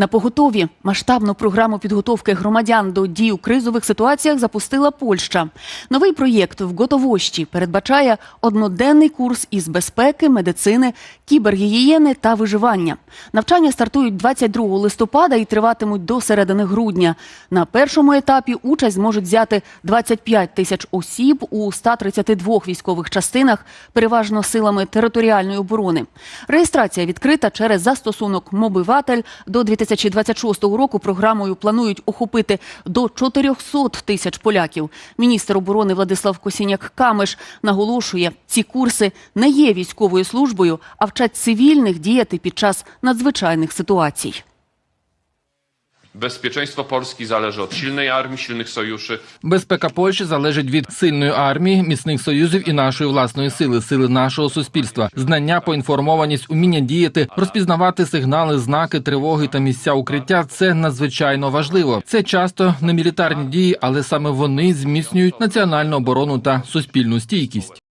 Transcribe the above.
На поготові масштабну програму підготовки громадян до дій у кризових ситуаціях запустила Польща. Новий проєкт в Готовощі передбачає одноденний курс із безпеки, медицини, кібергігієни та виживання. Навчання стартують 22 листопада і триватимуть до середини грудня. На першому етапі участь зможуть взяти 25 тисяч осіб у 132 військових частинах, переважно силами територіальної оборони. Реєстрація відкрита через застосунок Мобиватель до 2026 року. Програмою планують охопити до 400 тисяч поляків. Міністр оборони Владислав Косіняк Камеш наголошує, ці курси не є військовою службою, а вчать цивільних діяти під час надзвичайних ситуацій. Bezpieczeństwo Polski zależy od silnej armii, silnych sojuszy, Безпека Польщі залежить від сильної армії, міцних союзів і нашої власної сили, сили нашого суспільства, знання, поінформованість, уміння діяти, розпізнавати сигнали, знаки тривоги та місця укриття. Це надзвичайно важливо. Це часто не мілітарні дії, але саме вони зміцнюють національну оборону та суспільну стійкість.